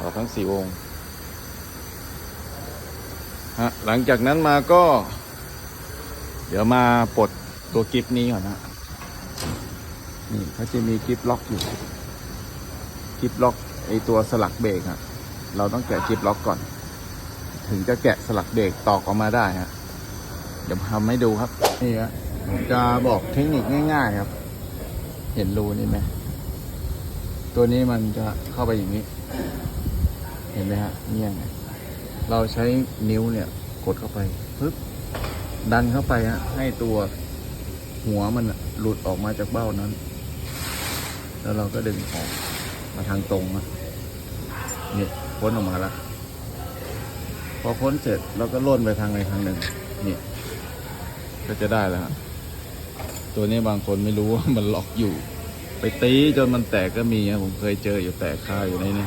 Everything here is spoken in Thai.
ต่อทั้งสี่วงฮะหลังจากนั้นมาก็ เดี๋ยวมาปลดตัวกิฟนี้ก่อนนะนี่เขาจะมีกิฟล็อกอยู่กิฟล็อกไอตัวสลักเบรกอะเราต้องแกะกิฟล็อกก่อน ถึงจะแกะสลักเบรกตอกออกมาได้ฮะเดี๋ยวทำให้ดูครับนี่ฮะจะบอกเทคนิคง่าย ๆ ครับ เห็นรูนี่ไหมตัวนี้มันจะเข้าไปอย่างนี้ เห็นไหมฮะเนี่ยไงเราใช้นิ้วเนี่ยกดเข้าไปปึ๊บดันเข้าไปฮะให้ตัวหัวมันหลุดออกมาจากเบ้านั้น แล้วเราก็ดึงออกมาทางตรงนะนี่พ้นออกมาแล้วพอพ้นเสร็จเราก็ล่นไปทางใดทางหนึ่งนี่ก็จะได้แล้วฮะตัวนี้บางคนไม่รู้ว่ามันล็อกอยู่ ไปตีจนมันแตกก็มีนะผมเคยเจออยู่แตกคาอยู่ในนี้